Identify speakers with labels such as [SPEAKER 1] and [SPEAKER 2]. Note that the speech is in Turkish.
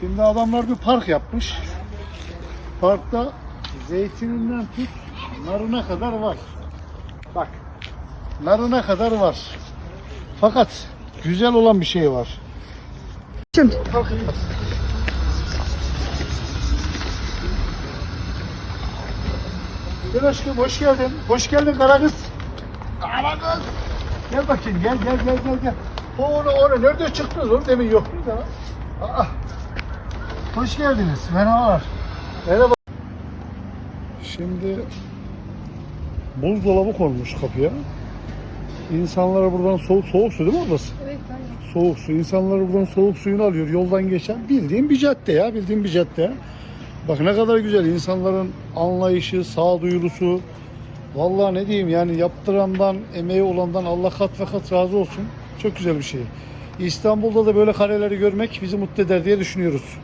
[SPEAKER 1] Şimdi adamlar bir park yapmış. Parkta zeytininden tut narına kadar var. Bak. Narına kadar var. Fakat güzel olan bir şey var.
[SPEAKER 2] Şimdi.
[SPEAKER 1] Gel aşkım hoş geldin. Hoş geldin kara kız. Kara kız. Gel bakayım gel gel gel gel gel. O onu onu nerede çıktınız oğlum demin yoktu da. Aa. Hoş geldiniz. Merhabalar. Merhaba. Şimdi buzdolabı konmuş kapıya. İnsanlara buradan soğuk soğuk su değil mi orası?
[SPEAKER 2] Evet aynen.
[SPEAKER 1] Soğuk su. İnsanlar buradan soğuk suyunu alıyor yoldan geçen. Bildiğin bir cadde ya. Bildiğin bir cadde. Bak ne kadar güzel. insanların anlayışı, sağduyulusu. Vallahi ne diyeyim yani yaptırandan, emeği olandan Allah kat ve kat razı olsun. Çok güzel bir şey. İstanbul'da da böyle kareleri görmek bizi mutlu eder diye düşünüyoruz.